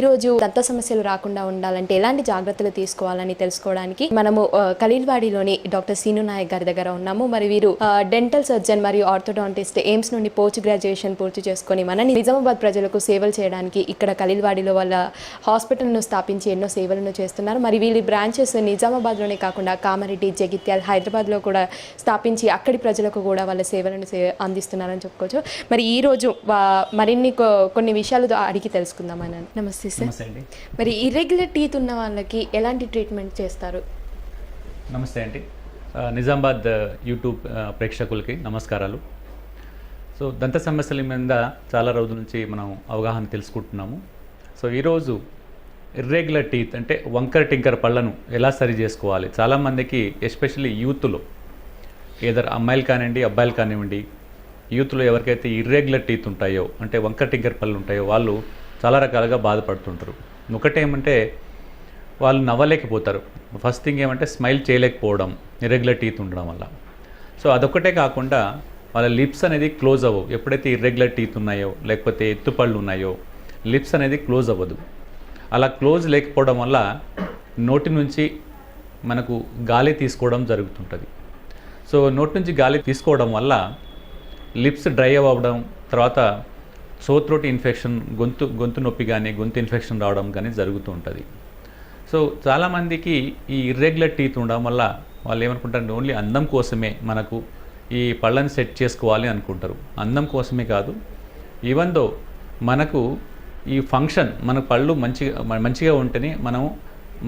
ఈరోజు దంత సమస్యలు రాకుండా ఉండాలంటే ఎలాంటి జాగ్రత్తలు తీసుకోవాలని తెలుసుకోవడానికి మనము ఖలీల్వాడిలోని డాక్టర్ సీను నాయక్ గారి దగ్గర ఉన్నాము. మరి వీరు డెంటల్ సర్జన్ మరియు ఆర్థోడాంటిస్ట్ ఎయిమ్స్ నుండి పోస్ట్ గ్రాడ్యుయేషన్ పూర్తి చేసుకొని మన నిజామాబాద్ ప్రజలకు సేవలు చేయడానికి ఇక్కడ ఖలీల్వాడిలో వాళ్ళ హాస్పిటల్ను స్థాపించి ఎన్నో సేవలను చేస్తున్నారు. మరి వీళ్ళ బ్రాంచెస్ నిజామాబాద్లోనే కాకుండా కామారెడ్డి జగిత్యాల హైదరాబాద్లో కూడా స్థాపించి అక్కడి ప్రజలకు కూడా వాళ్ళ సేవలను అందిస్తున్నారని చెప్పుకోవచ్చు. మరి ఈరోజు మరిన్ని కొ- కొన్ని విషయాలు అడిగి తెలుసుకుందామని నమస్తే నమస్తే అండి. మరి ఇర్రెగ్యులర్ టీత్ ఉన్న వాళ్ళకి ఎలాంటి ట్రీట్మెంట్ చేస్తారు? నమస్తే అండి. నిజామాబాద్ యూట్యూబ్ ప్రేక్షకులకి నమస్కారాలు. సో దంత సమస్యల మీద చాలా రోజుల నుంచి మనం అవగాహన తెలుసుకుంటున్నాము. సో ఈరోజు ఇర్రెగ్యులర్ టీత్ అంటే వంకర టింకర పళ్ళను ఎలా సరి చేసుకోవాలి? చాలామందికి ఎస్పెషల్లీ యూత్లో ఏదర్ అమ్మాయిలు కానివ్వండి అబ్బాయిలు కానివ్వండి యూత్లో ఎవరికైతే ఇర్రెగ్యులర్ టీత్ ఉంటాయో అంటే వంకర టింకర పళ్ళు ఉంటాయో వాళ్ళు చాలా రకాలుగా బాధపడుతుంటారు. ఒకటేమంటే వాళ్ళు నవ్వలేకపోతారు. ఫస్ట్ థింగ్ ఏమంటే స్మైల్ చేయలేకపోవడం ఇర్రెగ్యులర్ టీత్ ఉండడం వల్ల. సో అదొక్కటే కాకుండా వాళ్ళ లిప్స్ అనేది క్లోజ్ అవ్వవు. ఎప్పుడైతే ఇర్రెగ్యులర్ టీత్ ఉన్నాయో లేకపోతే ఎత్తుపళ్ళు ఉన్నాయో లిప్స్ అనేది క్లోజ్ అవ్వదు. అలా క్లోజ్ లేకపోవడం వల్ల నోటి నుంచి మనకు గాలి తీసుకోవడం జరుగుతుంటుంది. సో నోటి నుంచి గాలి తీసుకోవడం వల్ల లిప్స్ డ్రై అవ్వడం తర్వాత సోత్రోటి ఇన్ఫెక్షన్ గొంతు గొంతు నొప్పి కానీ గొంతు ఇన్ఫెక్షన్ రావడం కానీ జరుగుతూ ఉంటుంది. సో చాలామందికి ఈ ఇర్రెగ్యులర్ టీత్ ఉండడం వల్ల వాళ్ళు ఏమనుకుంటారు ఓన్లీ అందం కోసమే మనకు ఈ పళ్ళని సెట్ చేసుకోవాలి అనుకుంటారు. అందం కోసమే కాదు. ఈవెన్ దో మనకు ఈ ఫంక్షన్ మన పళ్ళు మంచిగా మంచిగా ఉంటేనే మనం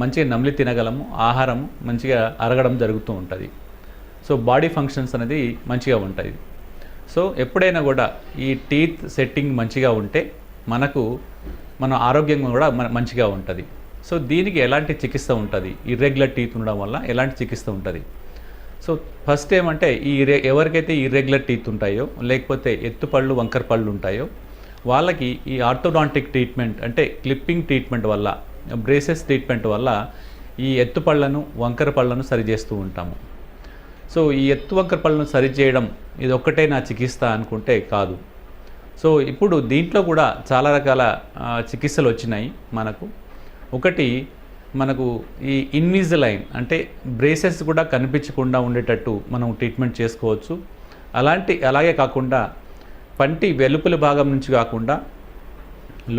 మంచిగా నమిలి తినగలము ఆహారం మంచిగా అరగడం జరుగుతూ ఉంటుంది. సో బాడీ ఫంక్షన్స్ అనేది మంచిగా ఉంటాయి. సో ఎప్పుడైనా కూడా ఈ టీత్ సెట్టింగ్ మంచిగా ఉంటే మనకు మన ఆరోగ్యం కూడా మంచిగా ఉంటుంది. సో దీనికి ఎలాంటి చికిత్స ఉంటుంది? ఇర్రెగ్యులర్ టీత్ ఉండడం వల్ల ఎలాంటి చికిత్స ఉంటుంది? సో ఫస్ట్ ఏమంటే ఈ ఎవరికైతే ఇర్రెగ్యులర్ టీత్ ఉంటాయో లేకపోతే ఎత్తుపళ్ళు వంకర పళ్ళు ఉంటాయో వాళ్ళకి ఈ ఆర్థోడాంటిక్ ట్రీట్మెంట్ అంటే క్లిప్పింగ్ ట్రీట్మెంట్ వల్ల బ్రేసెస్ ట్రీట్మెంట్ వల్ల ఈ ఎత్తుపళ్ళను వంకర పళ్ళను సరిచేస్తూ ఉంటాము. సో ఈ ఎత్తు వంకర పళ్ళను సరిచేయడం ఇది ఒక్కటే నా చికిత్స అనుకుంటే కాదు. సో ఇప్పుడు దీంట్లో కూడా చాలా రకాల చికిత్సలు వచ్చినాయి మనకు. ఒకటి మనకు ఈ ఇన్విజిలైన్ అంటే బ్రేసెస్ కూడా కనిపించకుండా ఉండేటట్టు మనం ట్రీట్మెంట్ చేసుకోవచ్చు. అలాంటి అలాగే కాకుండా పంటి వెలుపల భాగం నుంచి కాకుండా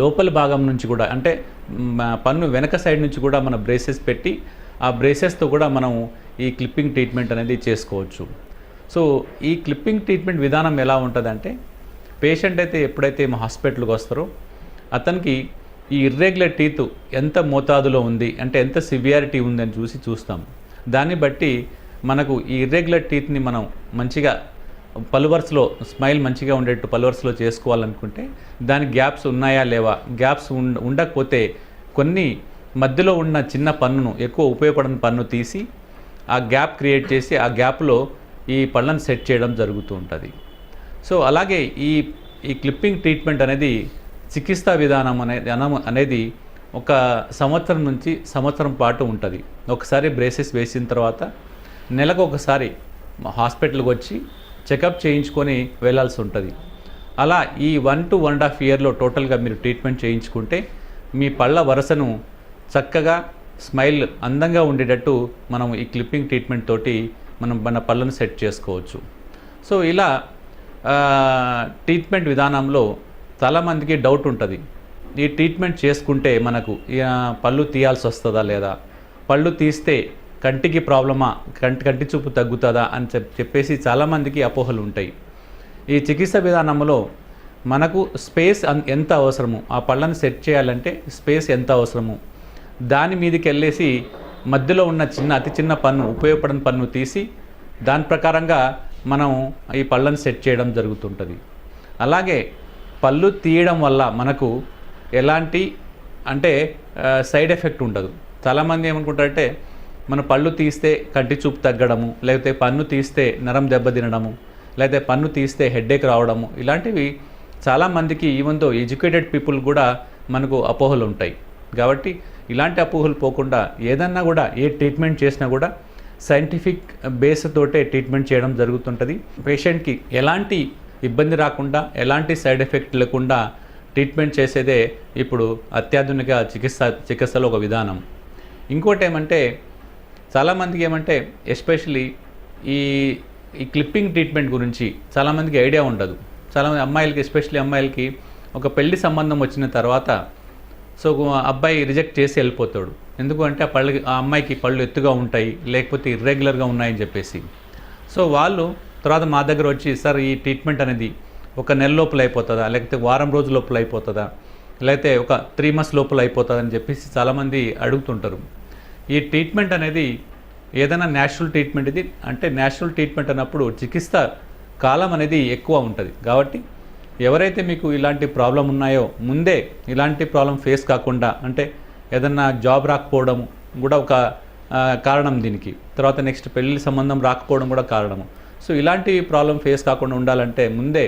లోపల భాగం నుంచి కూడా అంటే పన్ను వెనక సైడ్ నుంచి కూడా మన బ్రేసెస్ పెట్టి ఆ బ్రేసెస్తో కూడా మనం ఈ క్లిప్పింగ్ ట్రీట్మెంట్ అనేది చేసుకోవచ్చు. సో ఈ క్లిప్పింగ్ ట్రీట్మెంట్ విధానం ఎలా ఉంటుందంటే పేషెంట్ అయితే ఎప్పుడైతే మా హాస్పిటల్కి వస్తారో అతనికి ఈ ఇర్రెగ్యులర్ టీత్ ఎంత మోతాదులో ఉంది అంటే ఎంత సివియారిటీ ఉందని చూసి చూస్తాం. దాన్ని బట్టి మనకు ఈ ఇర్రెగ్యులర్ టీత్ని మనం మంచిగా పలువర్స్లో స్మైల్ మంచిగా ఉండేట్టు పలువర్స్లో చేసుకోవాలనుకుంటే దాని గ్యాప్స్ ఉన్నాయా లేవా గ్యాప్స్ ఉండకపోతే కొన్ని మధ్యలో ఉన్న చిన్న పన్నును ఎక్కువ ఉపయోగపడని పన్ను తీసి ఆ గ్యాప్ క్రియేట్ చేసి ఆ గ్యాప్లో ఈ పళ్ళను సెట్ చేయడం జరుగుతూ ఉంటుంది. సో అలాగే ఈ ఈ క్లిప్పింగ్ ట్రీట్మెంట్ అనేది చికిత్సా విధానం అనేది అన- అనేది ఒక సంవత్సరం నుంచి సంవత్సరం పాటు ఉంటుంది. ఒకసారి బ్రేసెస్ వేసిన తర్వాత నెలకు ఒకసారి హాస్పిటల్కి వచ్చి చెకప్ చేయించుకొని వెళ్ళాల్సి ఉంటుంది. అలా ఈ one to one and half ఇయర్లో టోటల్గా మీరు ట్రీట్మెంట్ చేయించుకుంటే మీ పళ్ళ వరసను చక్కగా స్మైల్ అందంగా ఉండేటట్టు మనం ఈ క్లిప్పింగ్ ట్రీట్మెంట్ తోటి మనం మన పళ్ళను సెట్ చేసుకోవచ్చు. సో ఇలా ట్రీట్మెంట్ విధానంలో చాలామందికి డౌట్ ఉంటుంది. ఈ ట్రీట్మెంట్ చేసుకుంటే మనకు పళ్ళు తీయాల్సి వస్తుందా లేదా? పళ్ళు తీస్తే కంటికి ప్రాబ్లమా? కంటి కంటి చూపు తగ్గుతుందా? అని చెప్పేసి చాలామందికి అపోహలు ఉంటాయి. ఈ చికిత్స విధానంలో మనకు స్పేస్ ఎంత అవసరము? ఆ పళ్ళని సెట్ చేయాలంటే స్పేస్ ఎంత అవసరము? దాని మీదకి వెళ్ళేసి మధ్యలో ఉన్న చిన్న అతి చిన్న పన్ను ఉపయోగపడని పన్ను తీసి దాని ప్రకారంగా మనం ఈ పళ్ళను సెట్ చేయడం జరుగుతుంటుంది. అలాగే పళ్ళు తీయడం వల్ల మనకు ఎలాంటి అంటే సైడ్ ఎఫెక్ట్ ఉండదు. చాలామంది ఏమనుకుంటారంటే మన పళ్ళు తీస్తే కంటి చూపు తగ్గడము లేకపోతే పన్ను తీస్తే నరం దెబ్బ తినడము లేకపోతే పన్ను తీస్తే హెడ్ఏక్ రావడము ఇలాంటివి చాలామందికి ఈవెన్ దో ఎడ్యుకేటెడ్ పీపుల్ కూడా మనకు అపోహలు ఉంటాయి కాబట్టి ఇలాంటి అపోహలు పోకుండా ఏదన్నా కూడా ఏ ట్రీట్మెంట్ చేసినా కూడా సైంటిఫిక్ బేస్ తోటే ట్రీట్మెంట్ చేయడం జరుగుతుంటుంది. పేషెంట్కి ఎలాంటి ఇబ్బంది రాకుండా ఎలాంటి సైడ్ ఎఫెక్ట్ లేకుండా ట్రీట్మెంట్ చేసేదే ఇప్పుడు అత్యాధునిక చికిత్స చికిత్సలో ఒక విధానం. ఇంకోటి ఏమంటే చాలామందికి ఏమంటే ఎస్పెషలీ ఈ ఈ క్లిప్పింగ్ ట్రీట్మెంట్ గురించి చాలామందికి ఐడియా ఉండదు. చాలామంది అమ్మాయిలకి ఎస్పెషల్లీ అమ్మాయిలకి ఒక పెళ్ళి సంబంధం వచ్చిన తర్వాత సో అబ్బాయి రిజెక్ట్ చేసి వెళ్ళిపోతాడు. ఎందుకంటే ఆ పళ్ళు ఆ అమ్మాయికి పళ్ళు ఎత్తుగా ఉంటాయి లేకపోతే ఇర్రెగ్యులర్గా ఉన్నాయని చెప్పేసి. సో వాళ్ళు తర్వాత మా దగ్గర వచ్చి సార్ ఈ ట్రీట్మెంట్ అనేది ఒక నెల లోపల అయిపోతుందా? లేకపోతే వారం రోజు లోపల అయిపోతుందా? లేకపోతే ఒక త్రీ మంత్స్ లోపల అయిపోతుందని చెప్పేసి చాలామంది అడుగుతుంటారు. ఈ ట్రీట్మెంట్ అనేది ఏదైనా న్యాచురల్ ట్రీట్మెంట్ ఇది. అంటే న్యాచురల్ ట్రీట్మెంట్ అన్నప్పుడు చికిత్స కాలం అనేది ఎక్కువ ఉంటుంది. కాబట్టి ఎవరైతే మీకు ఇలాంటి ప్రాబ్లం ఉన్నాయో ముందే ఇలాంటి ప్రాబ్లం ఫేస్ కాకుండా అంటే ఏదన్నా జాబ్ రాకపోవడం కూడా ఒక కారణం దీనికి. తర్వాత నెక్స్ట్ పెళ్ళి సంబంధం రాకపోవడం కూడా కారణము. సో ఇలాంటి ప్రాబ్లం ఫేస్ కాకుండా ఉండాలంటే ముందే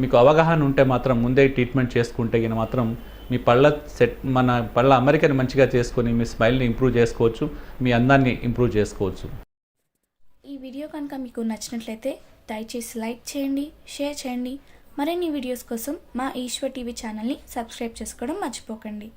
మీకు అవగాహన ఉంటే మాత్రం ముందే ట్రీట్మెంట్ చేసుకుంటే గిన మాత్రం మీ పళ్ళ సెట్ మన పళ్ళ అమెరికని మంచిగా చేసుకొని మీ స్మైల్ని ఇంప్రూవ్ చేసుకోవచ్చు మీ అందాన్ని ఇంప్రూవ్ చేసుకోవచ్చు. ఈ వీడియో కనుక మీకు నచ్చినట్లయితే దయచేసి లైక్ చేయండి షేర్ చేయండి మరిన్ని వీడియోస్ కోసం మా ఈశ్వర్ టీవీ ఛానల్ని సబ్స్క్రైబ్ చేసుకోవడం మర్చిపోకండి.